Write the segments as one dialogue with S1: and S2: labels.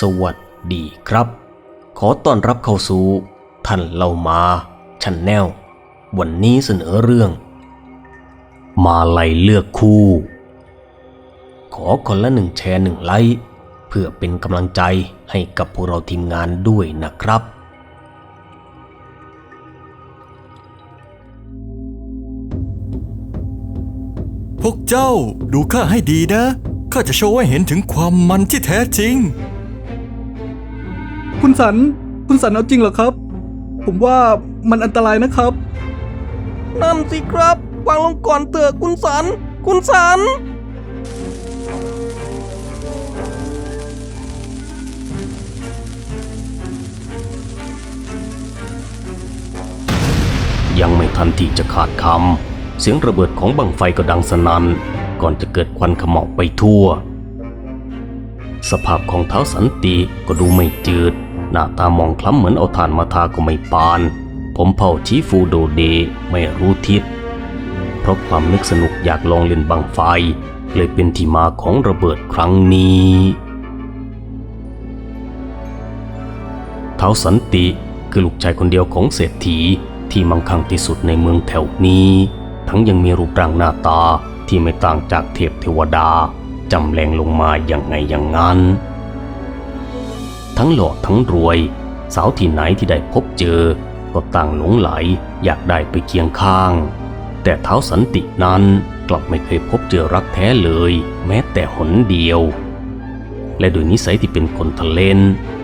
S1: สวัสดีครับ ขอต้อนรับเข้าสู่ท่านเล่ามาชันแนลวันนี้เสนอเรื่อง มาไลัยเลือกคู่ ขอคนละหนึ่งแชร์หนึ่งไลค์เพื่อเป็นกำลังใจให้กับพวกเราทีมงานด้วยนะครับ
S2: พวกเจ้าดูข้าให้ดีนะข้าจะโชว์ให้เห็นถึงความมันที่แท้จริง
S3: คุณสัน คุณสันเอาจริงเหรอครับ ผมว่ามันอันตรายนะครับ
S4: นั่นสิครับวางลงก่อนเถอะคุณสัน คุณสัน
S1: ยังไม่ทันที่จะขาดคำ เสียงระเบิดของบังไฟก็ดังสนัน่นก่อนจะเกิดควันขโมอกไปทั่ว สภาพของเท้าสันติก็ดูไม่จืด หน้าตามองคล้ำเหมือนเอาถ่านมาทาก็ไม่ปาน ผมเผาชี้ฟูดเดไม่รู้ทิศ เพราะความนึกสนุกอยากลองเล่นบังไฟ เลยเป็นที่มาของระเบิดครั้งนี้เท้าสันติคือลูกชายคนเดียวของเศรษฐีที่มั่งคั่งที่สุดในเมืองแถวนี้ ทั้งยังมีรูปร่างหน้าตาที่ไม่ต่างจากเทพเทวดา จำแรงลงมาอย่างไงอย่างนั้น ทั้งหล่อทั้งรวย สาวที่ไหนที่ได้พบเจอ ก็ต่างหลงไหลอยากได้ไปเคียงข้าง แต่เท้าสันตินั้นกลับไม่เคยพบเจอรักแท้เลย แม้แต่หนเดียว และโดยนิสัยที่เป็นคนทะเลน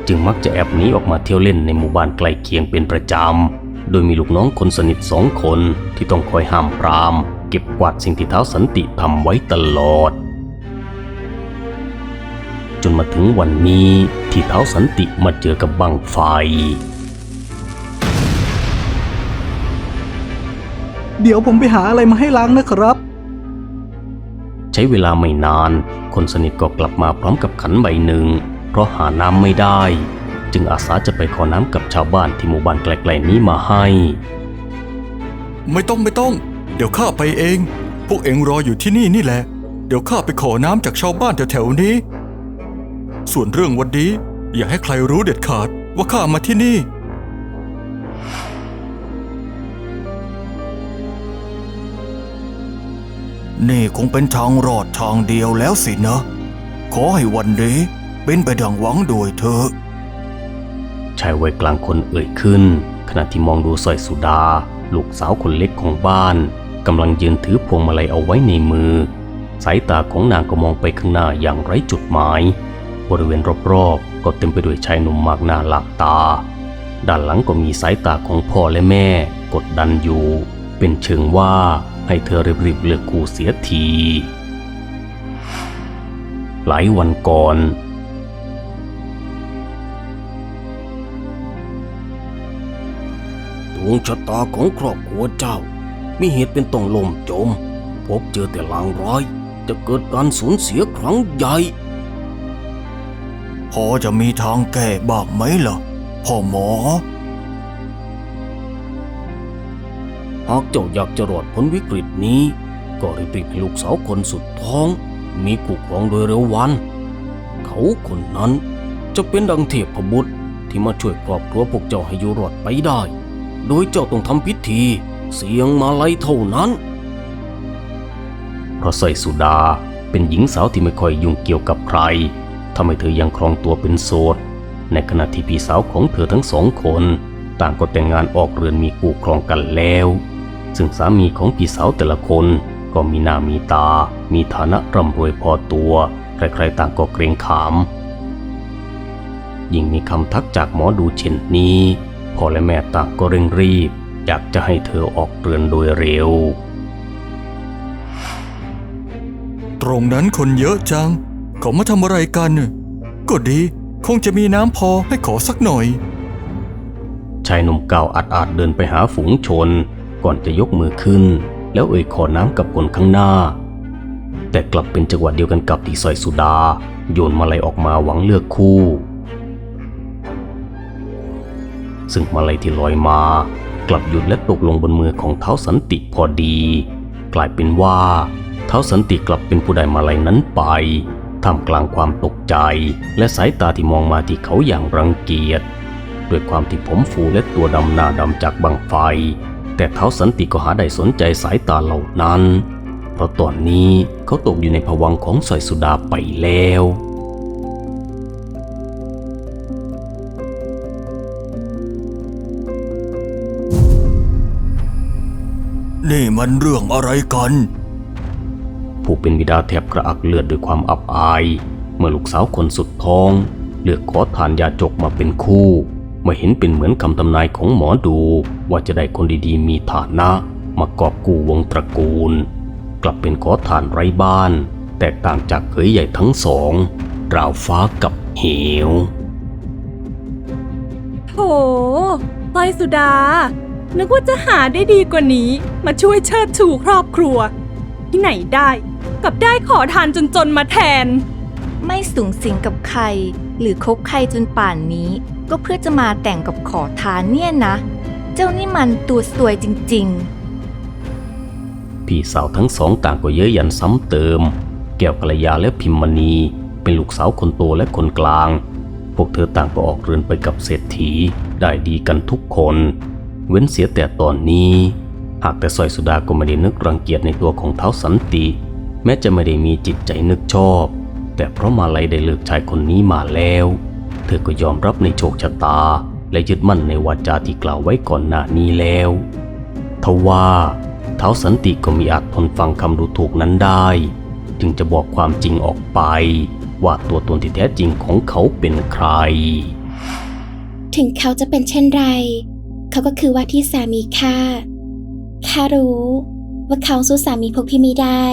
S1: จึงมักจะแอบหนีออกมาเที่ยวเล่นในหมู่บ้านใกล้เคียงเป็นประจำ โดยมีลูกน้องคนสนิทสองคนที่ต้องคอยห้ามปราม เก็บกวาดสิ่งที่เท้าสันติทำไว้ตลอด จนมาถึงวันนี้ที่เท้าสันติมาเจอกับบังไฟ
S3: เดี๋ยวผมไปหาอะไรมาให้ล้างนะครับ
S1: ใช้เวลาไม่นาน คนสนิทก็กลับมาพร้อมกับขันใบหนึ่ง เพราะหาน้ำไม่ได้ จึงอาสาจะไปขอน้ำกับชาวบ้านที่หมู่บ้านไกลๆนี้มาให้
S2: ไม่ต้องไม่ต้อง เดี๋ยวข้าไปเอง พวกเอ็งรออยู่ที่นี่นี่แหละ เดี๋ยวข้าไปขอน้ำจากชาวบ้านแถวๆนี้ ส่วนเรื่องวันนี้ อย่าให้ใครรู้เด็ดขาดว่าข้ามาที่นี่ นี่คงเป็นทางรอดทางเดียวแล้วสินะ ขอให้วันนี้ เป็นไปดังหวังโดยเธอ
S1: ชายวัยกลางคนเอ่ยขึ้น ขณะที่มองดูสร้อยสุดา ลูกสาวคนเล็กของบ้านกำลังยืนถือพวงมาลัยเอาไว้ในมือ สายตาของนางก็มองไปข้างหน้าอย่างไร้จุดหมาย บริเวณรอบๆ ก็เต็มไปด้วยชายหนุ่มมากหน้าหลักตา ด้านหลังก็มีสายตาของพ่อและแม่กดดันอยู่ เป็นเชิงว่าให้เธอรีบๆเลือกคู่เสียที หลายวันก่อน
S4: ดวงชะตาของครอบครัวเจ้า มีเหตุเป็นต้องล่มจม พบเจอแต่ลางร้าย จะเกิดการสูญเสียครั้งใหญ่
S2: อจะมีทางแก้บ้างไหมล่ะ พ่อหมอ
S4: หากเจ้าอยากจะรอดพ้นวิกฤตนี้ ก็รีบๆให้ลูกสาวคนสุดท้อง มีคู่ครองโดยเร็ววัน เขาคนนั้นจะเป็นดังเทพบุตรที่มาช่วยครอบครัวพวกเจ้าให้อยู่รอดไปได้ โดยเจ้าต้องทำพิธี เสียงมาลัยเท่านั้น
S1: เพราะสร้อยสุดาเป็นหญิงสาวที่ไม่ค่อยยุ่งเกี่ยวกับใคร ทำให้เธอยังครองตัวเป็นโสด ในขณะที่พี่สาวของเธอทั้งสองคน ต่างก็แต่งงานออกเรือนมีคู่ครองกันแล้ว ซึ่งสามีของพี่สาวแต่ละคนก็มีหน้ามีตา มีฐานะร่ำรวยพอตัว ใครๆต่างก็เกรงขามยิ่งมีคำทักจากหมอดูเช่นนี้พ่อและแม่ต่างก็เร่งรีบ อยากจะให้เธอออกเรือนโดยเร็ว
S2: ตรงนั้นคนเยอะจัง เขามาทำอะไรกันก็ดีคงจะมีน้ำพอให้ขอสักหน่อย
S1: ชายหนุ่มเก่าอาจอาจเดินไปหาฝูงชน ก่อนจะยกมือขึ้น แล้วเอ่ยขอน้ำกับคนข้างหน้า แต่กลับเป็นจังหวะเดียวกันกับที่สอยสุดา โยนมาลัยออกมาหวังเลือกคู่ ซึ่งมาลัยที่ลอยมากลับหยุดและตกลงบนมือของเท้าสันติพอดี กลายเป็นว่า เท้าสันติกลับเป็นผู้ได้มาลัยนั้นไป ท่ามกลางความตกใจ และสายตาที่มองมาที่เขาอย่างรังเกียจด้วยความที่ผมฟูและตัวดำหน้าดำจากบังไฟ แต่เท้าสันติก็หาได้สนใจสายตาเหล่านั้น เพราะตอนนี้เขาตกอยู่ในภวังของสอยสุดาไปแล้ว
S2: นี่มันเรื่องอะไรกัน
S1: ผู้เป็นบิดาแทบกระอักเลือดด้วยความอับอาย เมื่อลูกสาวคนสุดท้อง เลือกขอทานยาจกมาเป็นคู่ เมื่อเห็นเป็นเหมือนคำทำนายของหมอดู ว่าจะได้คนดีๆ มีฐานะ มากอบกู้วงตระกูล กลับเป็นขอทานไร้บ้าน แตกต่างจากเขยใหญ่ทั้งสองราวฟ้ากับเหว
S5: โถสร้อยสุดา นึกว่าจะหาได้ดีกว่านี้ มาช่วยเชิดชูครอบครัว ที่ไหนได้กลับได้ขอทานจนๆมาแทน
S6: ไม่สูงสิงกับใคร หรือคบใครจนป่านนี้ ก็เพื่อจะมาแต่งกับขอทานเนี่ยนะ เจ้านี่มันตัวสวยจริง
S1: พี่สาวทั้งสองต่างก็เย้ยยันซ้ำเติม แก้วกัลยาและพิมมณี เป็นลูกสาวคนโตและคนกลาง พวกเธอต่างก็ออกเรือนไปกับเศรษฐีได้ดีกันทุกคน เว้นเสียแต่ตอนนี้ หากแต่สอยสุดาก็ไม่ได้นึกรังเกียจในตัวของเท้าสันติ แม้จะไม่ได้มีจิตใจนึกชอบ แต่เพราะมาลัยได้เลือกชายคนนี้มาแล้ว เธอก็ยอมรับในโชคชะตา และยึดมั่นในวาจาที่กล่าวไว้ก่อนหน้านี้แล้วทว่าเท้าสันติก็มีอาจทนฟังคำดูถูกนั้นได้ จึงจะบอกความจริงออกไป ว่าตัวตนที่แท้จริงของเขาเป็นใคร
S7: ถึงเขาจะเป็นเช่นไร เขาก็คือว่าที่สามีข้า ข้ารู้ว่าเขาสู้สามีพวกพี่ไม่ได้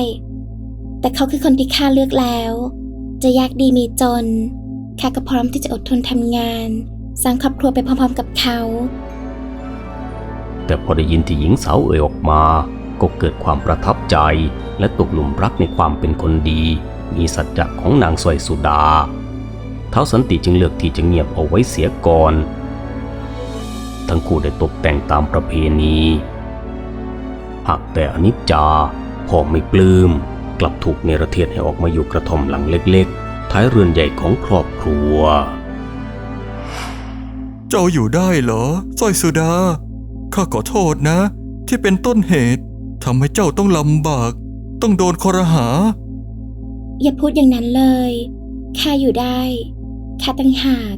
S7: แต่เขาคือคนที่ข้าเลือกแล้ว จะยากดีมีจน ข้าก็พร้อมที่จะอดทนทำงาน สร้างครอบครัวไปพร้อมๆกับเขา
S1: แต่พอได้ยินที่หญิงสาวเอ่ยออกมา ก็เกิดความประทับใจ และตกหลุมรักในความเป็นคนดี มีสัจจะของนางสวยสุดา เท้าสันติจึงเลือกที่จะเงียบเอาไว้เสียก่อน ทั้งคู่ได้ตกแต่งตามประเพณี หากแต่อนิจจาพอไม่ปลื้ม กลับถูกเนรเทศให้ออกมาอยู่กระท่อมหลังเล็กๆ ท้ายเรือนใหญ่ของครอบครัว
S2: เจ้าอยู่ได้เหรอสร้อยสุดา ข้าขอโทษนะ ที่เป็นต้นเหตุทำให้เจ้าต้องลำบาก ต้องโดนคอรหา
S7: อย่าพูดอย่างนั้นเลยข้าอยู่ได้ข้าตั้งหาก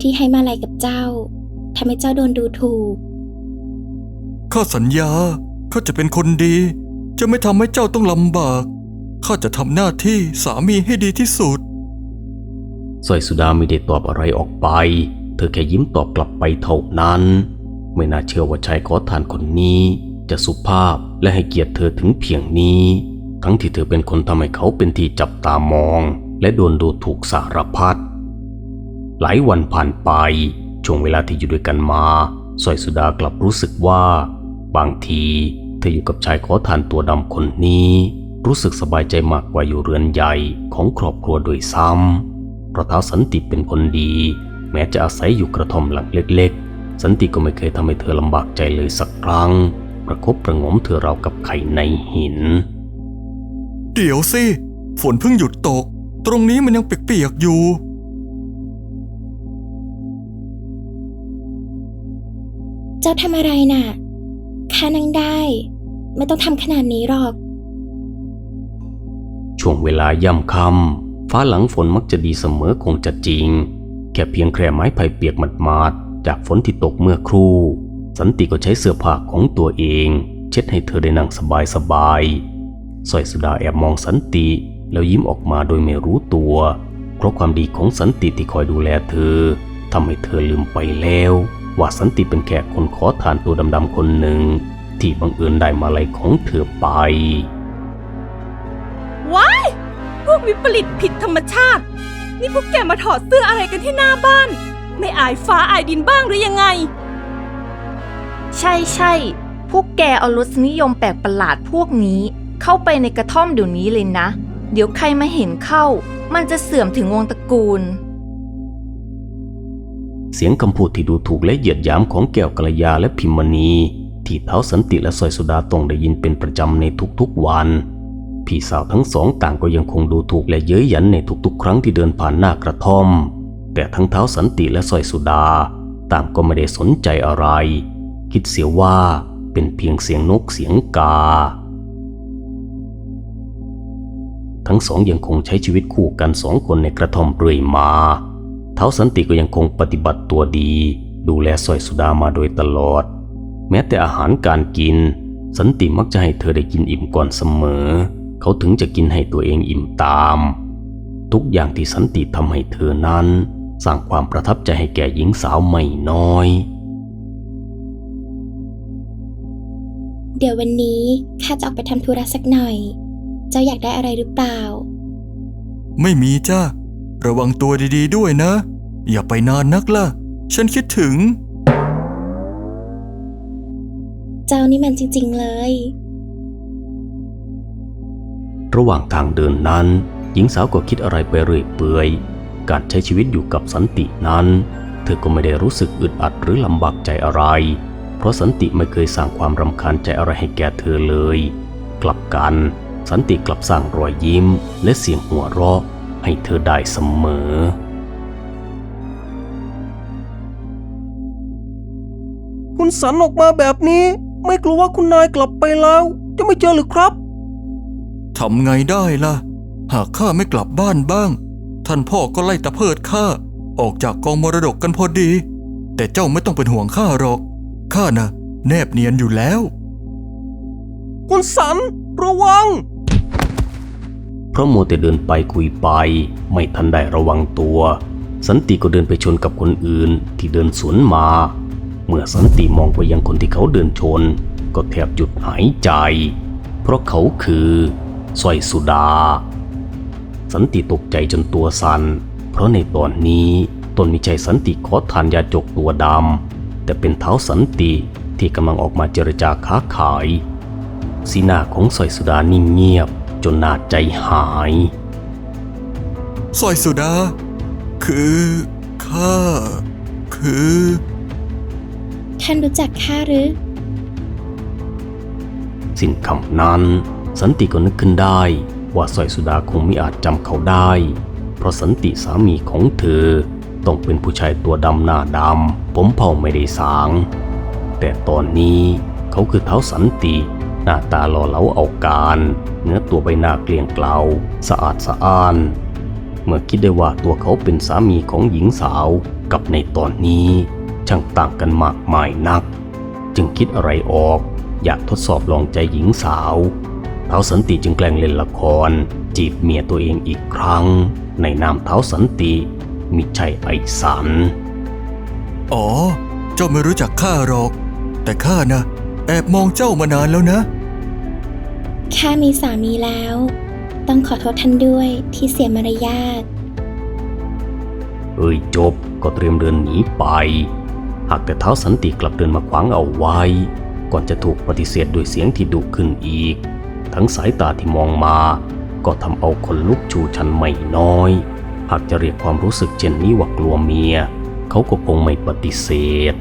S7: ที่ให้มาลัยกับเจ้าทำให้เจ้าโดนดูถูก
S2: ข้าสัญญา ข้าจะเป็นคนดี จะไม่ทำให้เจ้าต้องลำบาก ข้าจะทำหน้าที่สามีให้ดีที่สุด
S1: สอยสุดาไม่ได้ตอบอะไรออกไป เธอแค่ยิ้มตอบกลับไปเท่านั้น ไม่น่าเชื่อว่าชายขอทานคนนี้ จะสุภาพและให้เกียรติเธอถึงเพียงนี้ ทั้งที่เธอเป็นคนทำให้เขาเป็นที่จับตามอง และโดนดูถูกสารพัด หลายวันผ่านไป ช่วงเวลาที่อยู่ด้วยกันมาสอยสุดากลับรู้สึกว่า บางที เธออยู่กับชายขอทานตัวดำคนนี้ รู้สึกสบายใจมากกว่าอยู่เรือนใหญ่ของครอบครัวโดยซ้ำเพราะท้าวสันติเป็นคนดี แม้จะอาศัยอยู่กระท่อมหลังเล็กๆ สันติก็ไม่เคยทำให้เธอลำบากใจเลยสักครั้ง ประคบประหงมเธอราวกับไข่ในหิน
S2: เดี๋ยวสิฝนเพิ่งหยุดตก ตรงนี้มันยังเปียกๆอยู่
S7: เจ้าทำอะไรน่ะ ข้านั่งได้ ไม่ต้องทำขนาดนี้หรอก
S1: ช่วงเวลาย่ำค่ำฟ้าหลังฝนมักจะดีเสมอคงจะจริง แค่เพียงแคร่ไม้ไผ่เปียกหมาดๆจากฝนที่ตกเมื่อครู่ สันติก็ใช้เสื้อผ้าของตัวเอง เช็ดให้เธอได้นั่งสบายๆสร้อยสุดาแอบมองสันติแล้วยิ้มออกมาโดยไม่รู้ตัว เพราะความดีของสันติที่คอยดูแลเธอทำให้เธอลืมไปแล้ว ว่าสันติเป็นแค่คนขอทานตัวดำๆคนหนึ่ง ที่บังเอิญได้มาลัยของเธอไป
S5: ว้าย พวกวิปริตผิดธรรมชาติ นี่พวกแกมาถอดเสื้ออะไรกันที่หน้าบ้าน ไม่อายฟ้าอายดินบ้างหรือยังไง
S6: ๆใช่ใช่ๆพวกแกเอารสนิยมแปลกประหลาดพวกนี้ เข้าไปในกระท่อมเดี๋ยวนี้เลยนะ เดี๋ยวใครมาเห็นเข้า มันจะเสื่อมถึงวงตระกูล
S1: เสียงคำพูดที่ดูถูกและเหยียดหยามของแก้วกัลยาและพิมณี ที่เท้าสันติและสอยสุดาต้องได้ยินเป็นประจำในทุกๆวัน พี่สาวทั้งสองต่างก็ยังคงดูถูกและเย้ยหยันในทุกๆ ครั้งที่เดินผ่านหน้ากระท่อม แต่ทั้งเท้าสันติและสร้อยสุดา ต่างก็ไม่ได้สนใจอะไร คิดเสียว่าเป็นเพียงเสียงนกเสียงกา ทั้งสองยังคงใช้ชีวิตคู่กันสองคนในกระท่อมเรื่อยมา ท้าสันติก็ยังคงปฏิบัติตัวดี ดูแลสร้อยสุดามาโดยตลอด แม้แต่อาหารการกิน สันติมักจะให้เธอได้กินอิ่มก่อนเสมอ เขาถึงจะกินให้ตัวเองอิ่มตาม ทุกอย่างที่สันติทำให้เธอนั้น สร้างความประทับใจให้แก่หญิงสาวไม่น้อย
S7: เดี๋ยววันนี้ข้าจะออกไปทำธุระสักหน่อย เจ้าอยากได้อะไรหรือเปล่า
S2: ไม่มีจ้าระวังตัวดีๆด้วยนะ อย่าไปนานนักล่ะ ฉันคิดถึง
S7: เจ้านี่มันจริง ๆ เลย
S1: ระหว่างทางเดินนั้น หญิงสาวก็คิดอะไรไปเรื่อยเปื่อย การใช้ชีวิตอยู่กับสันตินั้น เธอก็ไม่ได้รู้สึกอึดอัดหรือลำบากใจอะไร เพราะสันติไม่เคยสร้างความรำคาญใจอะไรให้แก่เธอเลย กลับกัน สันติกลับสร้างรอยยิ้ม และเสียงหัวเราะ ให้เธอได้เสมอ
S4: คุณสันออกมาแบบนี้ ไม่กลัวว่าคุณนายกลับไปแล้ว จะไม่เจอหรือครับ
S2: ทำไงได้ล่ะ หากข้าไม่กลับบ้านบ้าง ท่านพ่อก็ไล่ตะเพิดข้าออกจากกองมรดกกันพอดี แต่เจ้าไม่ต้องเป็นห่วงข้าหรอก ข้านะแนบเนียนอยู่แล้ว
S4: คุณสันระวัง
S1: เพราะมัวแต่เดินไปคุยไป ไม่ทันได้ระวังตัว สันติก็เดินไปชนกับคนอื่นที่เดินสวนมา เมื่อสันติมองไปยังคนที่เขาเดินชน ก็แทบหยุดหายใจ เพราะเขาคือสร้อยสุดา สันติตกใจจนตัวสัน่นเพราะในตอนนี้ตนมิใช่สันติขอทานยาจกตัวดำแต่เป็นเท้าสันติที่กำลังออกมาเจรจาค้าขาย สีหน้าของสร้อยสุดานิ่งเงียบจนน่าใจหาย
S2: สร้อยสุดา คือข้าคือ
S7: ท่านรู้จักข้าหรือ
S1: สิ้นคำนั้น สันติก็นึกขึ้นได้ ว่าสร้อยสุดาคงไม่อาจจำเขาได้ เพราะสันติสามีของเธอต้องเป็นผู้ชายตัวดำหน้าดำ ผมเผ่าไม่ได้สาง แต่ตอนนี้เขาคือเท้าสันติ หน้าตาหล่อเหลาเอาการเนื้อตัวใบหน้าเกลียงเกลาสะอาดสะอ้าน เมื่อคิดได้ว่าตัวเขาเป็นสามีของหญิงสาวกับในตอนนี้ ช่างต่างกันมากมายนัก จึงคิดอะไรออก อยากทดสอบลองใจหญิงสาวเท้าสันติจึงแกล้งเล่นละคร จีบเมียตัวเองอีกครั้ง ในนามเท้าสันติมิใช่ไอสัน
S2: อ๋อ เจ้าไม่รู้จักข้าหรอก แต่ข้านะ แอบมองเจ้ามานานแล้วนะ
S7: ข้ามีสามีแล้ว ต้องขอโทษท่านด้วยที่เสียมารยาท
S1: เอ่ยจบก็เตรียมเดินหนีไป หากแต่เท้าสันติกลับเดินมาขวางเอาไว้ ก่อนจะถูกปฏิเสธด้วยเสียงที่ดุขึ้นอีก ทั้งสายตาที่มองมา ก็ทำเอาคนลุกชูชันไม่น้อย หากจะเรียกความรู้สึกเช่นนี้ว่ากลัวเมีย เขาก็คงไม่ปฏิเสธ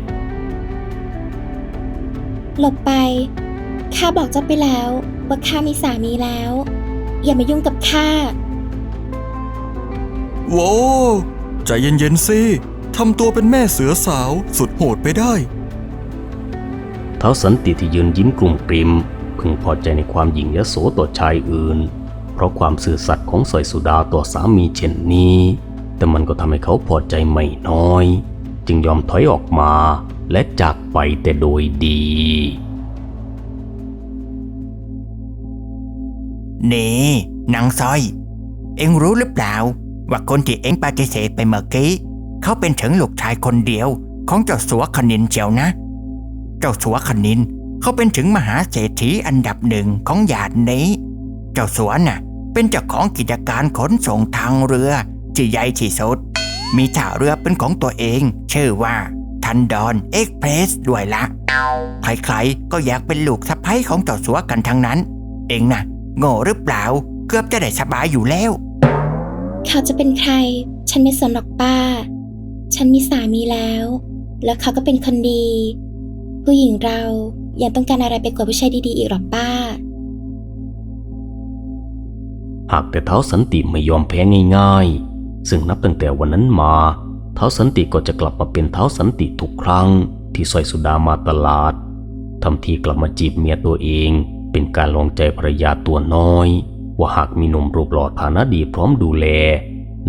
S7: หลบไปข้าบอกเจ้าไปแล้วว่าข้ามีสามีแล้ว อย่ามายุ่งกับข้า
S2: โว้ใจเย็นๆสิ ทำตัวเป็นแม่เสือสาวสุดโหดไปได้
S1: เท้าสันติที่ยืนยิ้มกลุ่มกริม พึงพอใจในความหยิ่งยโสต่อชายอื่น เพราะความสื่อสัตย์ของสอยสุดาต่อสามีเช่นนี้ แต่มันก็ทำให้เขาพอใจไม่น้อย จึงยอมถอยออกมาและจากไปแต่โดยดี
S8: นี่นางสร้อย เอ็งรู้หรือเปล่า ว่าคนที่เอ็งปฏิเสธไปเมื่อกี้ เขาเป็นถึงลูกชายคนเดียว ของเจ้าสัวคณินเจียวนะ เจ้าสัวคณินเขาเป็นถึงมหาเศรษฐีอันดับหนึ่งของหยาดนี้ เจ้าสัวน่ะ เป็นเจ้าของกิจการขนส่งทางเรือที่ใหญ่ที่สุด มีท่าเรือเป็นของตัวเอง ชื่อว่าทันดอนเอ็กเพรสด้วยละ ใครๆก็อยากเป็นลูกสะใภ้ของเจ้าสัวกันทั้งนั้น เองน่ะโง่หรือเปล่า เกือบจะได้สบายอยู่แล้ว
S7: เขาจะเป็นใคร ฉันไม่สนหรอกป้า ฉันมีสามีแล้ว แล้วเขาก็เป็นคนดี ผู้หญิงเรายังต้องการอะไรไปกว่าผู้ชายดีๆอีกหรอป้า
S1: หากแต่เท้าสันติไม่ยอมแพ้ง่ายๆ ซึ่งนับตั้งแต่วันนั้นมาเท้าสันติก็จะกลับมาเป็นเท้าสันติทุกครั้ง ที่สอยสุดามาตลาดทำทีกลับมาจีบเมียตัวเอง เป็นการลองใจภรรยาตัวน้อย ว่าหากมีหนมรูปหล่อฐานะดีพร้อมดูแล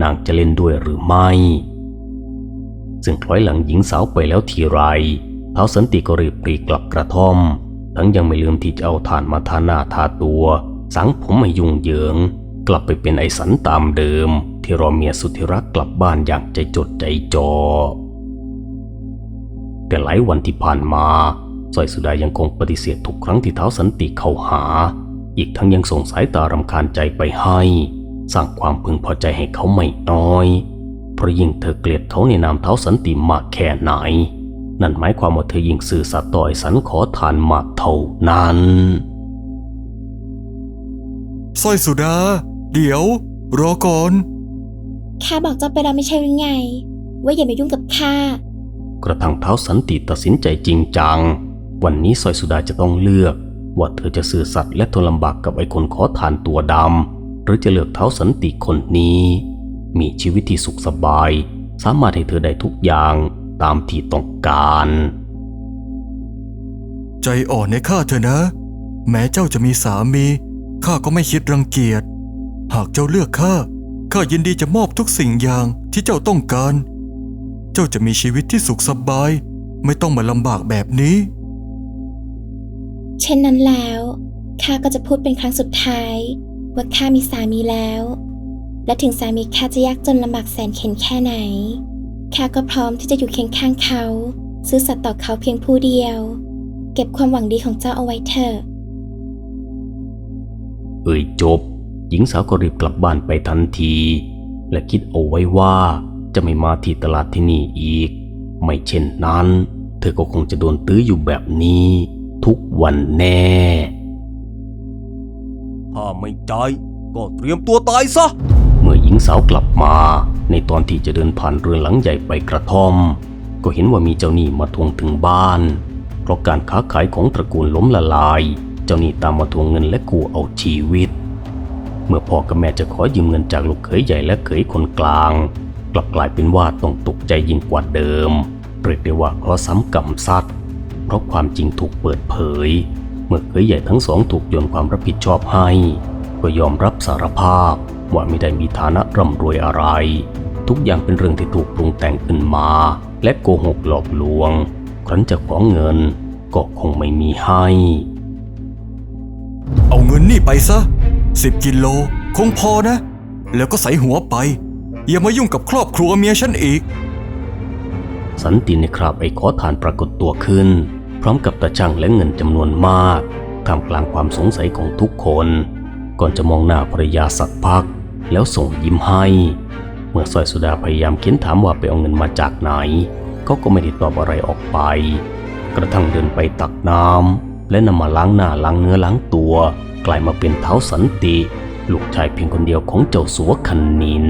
S1: นางจะเล่นด้วยหรือไม่ ซึ่งคล้อยหลังหญิงสาวไปแล้วทีไรเท้าสันติก็รีบปรีกลับกระท่อม ทั้งยังไม่ลืมที่จะเอาถ่านมาทาหน้าทาตัว สังผมไม่ยุ่งเหยิง กลับไปเป็นไอสันตามเดิม ที่รอเมียสุดที่รักกลับบ้านอย่างใจจดใจจ่อแต่หลายวันที่ผ่านมาสร้อยสุดายังคงปฏิเสธทุกครั้งที่เท้าสันติเข้าหา อีกทั้งยังส่งสายตารำคาญใจไปให้ สร้างความพึงพอใจให้เขาไม่น้อย ราะยิ่งเธอเกลียดเขาในนามเท้าสันติมากแค่ไหน นั่นหมายความว่าเธอยิ่งสื่อสัตย์ต่อไอ้สันขอทานมากเท่านั้น
S2: สร้อยสุดา เดี๋ยว รอก่อน
S7: ข้าบอกเจ้าไปแล้วไม่ใช่หรือไง ว่าอย่ามายุ่งกับข้า
S1: กระทั่งเท้าสันติตัดสินใจจริงจัง วันนี้สร้อยสุดาจะต้องเลือก ว่าเธอจะซื่อสัตย์และทนลำบากกับไอ้คนขอทานตัวดำหรือจะเลือกเท้าสันติคนนี้ มีชีวิตที่สุขสบาย สามารถให้เธอได้ทุกอย่างตามที่ต้องการ
S2: ใจอ่อนในข้าเถอะนะ แม้เจ้าจะมีสามีข้าก็ไม่คิดรังเกียจ หากเจ้าเลือกข้าข้ายินดีจะมอบทุกสิ่งอย่างที่เจ้าต้องการ เจ้าจะมีชีวิตที่สุขสบาย ไม่ต้องมาลำบากแบบนี้
S7: เช่นนั้นแล้วข้าก็จะพูดเป็นครั้งสุดท้าย ว่าข้ามีสามีแล้ว และถึงสามีข้าจะยากจนลำบากแสนเข็ญแค่ไหนข้าก็พร้อมที่จะอยู่เคียงข้างเขา ซื่อสัตย์ต่อเขาเพียงผู้เดียว เก็บความหวังดีของเจ้าเอาไว้เถอะ
S1: เอ่ยจบ หญิงสาวก็รีบกลับบ้านไปทันที และคิดเอาไว้ว่าจะไม่มาที่ตลาดที่นี่อีก ไม่เช่นนั้น เธอก็คงจะโดนตื้ออยู่แบบนี้ ทุกวันแน่
S4: ถ้าไม่ใจายก็เตรียมตัวตายซะ
S1: เมื่อหญิงสาวกลับมา ในตอนที่จะเดินผ่านเรือนหลังใหญ่ไปกระท่อม ก็เห็นว่ามีเจ้าหนี้มาทวงถึงบ้าน เพราะการค้าขายของตระกูลล้มละลาย เจ้าหนี้ตามมาทวงเงินและขู่เอาชีวิต เมื่อพ่อกับแม่จะขอยืมเงินจากลูกเขยใหญ่และเขยคนกลาง กลับกลายเป็นว่าต้องตกใจยิ่งกว่าเดิมเรียกได้ว่าเคราะห์ซ้ำกรรมซัดเพราะความจริงถูกเปิดเผย เมื่อเคยใหญ่ทั้งสองถูกโยนความรับผิดชอบให้ ก็ยอมรับสารภาพ ว่าไม่ได้มีฐานะร่ำรวยอะไร ทุกอย่างเป็นเรื่องที่ถูกปรุงแต่งขึ้นมา และโกหกหลอกลวง ครั้นจะขอเงินก็คงไม่มีให้
S2: เอาเงินนี่ไปซะสิบกิโลคงพอนะ แล้วก็ใส่หัวไป อย่ามายุ่งกับครอบครัวเมียฉันอีก
S1: สันติในคราบไอ้ขอทานปรากฏตัวขึ้น พร้อมกับตาช่างและเงินจำนวนมากท่ามกลางความสงสัยของทุกคน ก่อนจะมองหน้าภรรยาสักพัก แล้วส่งยิ้มให้ เมื่อสร้อยสุดาพยายามเค้นถามว่าไปเอาเงินมาจากไหน เขาก็ไม่ได้ตอบอะไรออกไป กระทั่งเดินไปตักน้ำและนำมาล้างหน้าล้างเนื้อล้างตัว กลายมาเป็นเท้าสันติ ลูกชายเพียงคนเดียวของเจ้าสัวคันนิน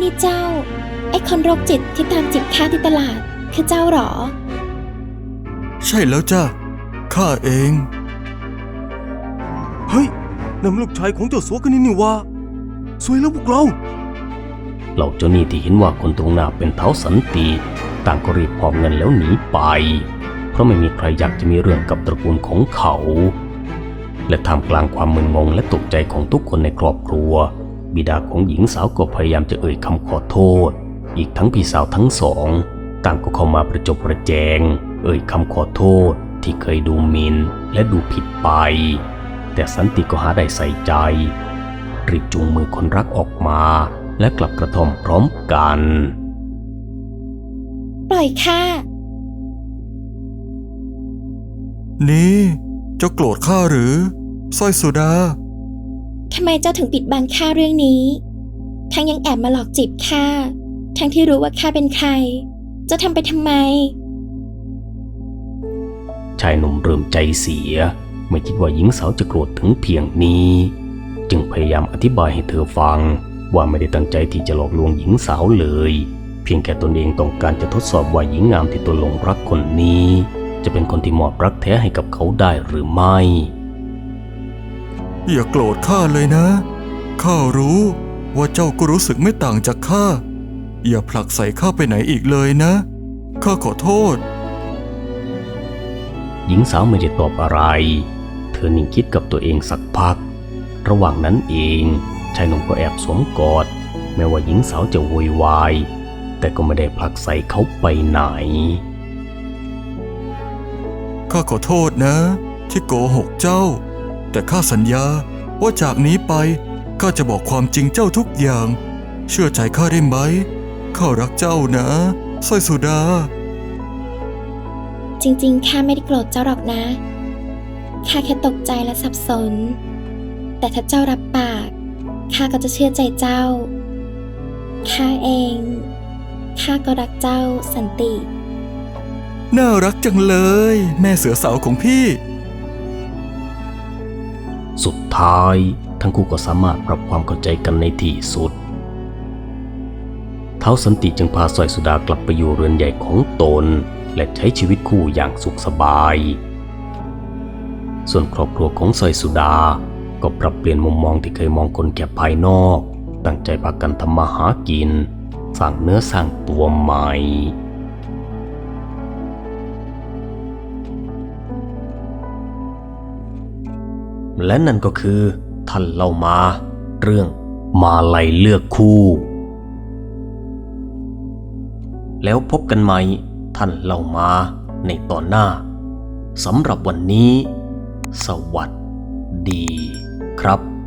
S7: นี่เจ้า ไอ้คนโรคจิตที่ตามจิบข้าที่ตลาด คือเจ้าเหรอ
S2: ใช่แล้วจ้ะข้าเอง
S4: เฮ้ย นั่นลูกชายของเจ้าสัวกันนี่นี่วะสวยแล้วพวกเรา
S1: เหล่าเจ้าหนี้ที่เห็นว่าคนตรงหน้าเป็นเท้าสันติต่างก็รีบหอบเงินแล้วหนีไป เพราะไม่มีใครอยากจะมีเรื่องกับตระกูลของเขา และท่ามกลางความมึนงงและตกใจของทุกคนในครอบครัว บิดาของหญิงสาวก็พยายามจะเอ่ยคำขอโทษ อีกทั้งพี่สาวทั้งสอง ต่างก็เข้ามาประจบประแจง เอ่ยคำขอโทษที่เคยดูหมินและดูผิดไป แต่สันติก็หาได้ใส่ใจ รีบจูงมือคนรักออกมา และกลับกระท่อมพร้อมกัน
S7: ปล่อยข้า
S2: นี่ เจ้าโกรธข้าหรือสร้อยสุดา
S7: ทำไมเจ้าถึงปิดบังข้าเรื่องนี้ ทั้งยังแอบมาหลอกจีบข้า ทั้งที่รู้ว่าข้าเป็นใคร เจ้าทำไปทำไม
S1: ชายหนุ่มเริ่มใจเสีย ไม่คิดว่าหญิงสาวจะโกรธถึงเพียงนี้ จึงพยายามอธิบายให้เธอฟัง ว่าไม่ได้ตั้งใจที่จะหลอกลวงหญิงสาวเลย เพียงแค่ตนเองต้องการจะทดสอบว่าหญิงงามที่ตนหลงรักคนนี้ จะเป็นคนที่มอบรักแท้ให้กับเขาได้หรือไม่
S2: อย่าโกรธข้าเลยนะข้ารู้ว่าเจ้าก็รู้สึกไม่ต่างจากข้าอย่าผลักใส่ข้าไปไหนอีกเลยนะข้าขอโทษ
S1: หญิงสาวไม่ได้ตอบอะไรเธอนิ่งคิดกับตัวเองสักพัก ระหว่างนั้นเองชายหนุ่มก็แอบสวมกอด แม้ว่าหญิงสาวจะโวยวาย แต่ก็ไม่ได้ผลักใส่เขาไปไหน
S2: ข้าขอโทษนะ ที่โกหกเจ้า แต่ข้าสัญญาว่าจากนี้ไปข้าจะบอกความจริงเจ้าทุกอย่าง เชื่อใจข้าได้ไหมข้ารักเจ้านะสร้อยสุดา
S7: จริงๆข้าไม่ได้โกรธเจ้าหรอกนะ ข้าแค่ตกใจและสับสน แต่ถ้าเจ้ารับปาก ข้าก็จะเชื่อใจเจ้า ข้าเอง ข้าก็รักเจ้าสันติ
S2: น่ารักจังเลย แม่เสือสาวของพี่
S1: สุดท้ายทั้งคู่ก็สามารถปรับความเข้าใจกันในที่สุด เท้าสันติจึงพาสร้อยสุดากลับไปอยู่เรือนใหญ่ของตน และใช้ชีวิตคู่อย่างสุขสบาย ส่วนครอบครัวของสอยสุดา ก็ปรับเปลี่ยนมุมมองที่เคยมองคนแค่ภายนอก ตั้งใจพากันทำมาหากิน สร้างเนื้อสร้างตัวใหม่และนั่นก็คือท่านเล่ามา เรื่องมาลัยเลือกคู่ แล้วพบกันใหม่ท่านเล่ามาในตอนหน้าสำหรับวันนี้ สวัสดีครับ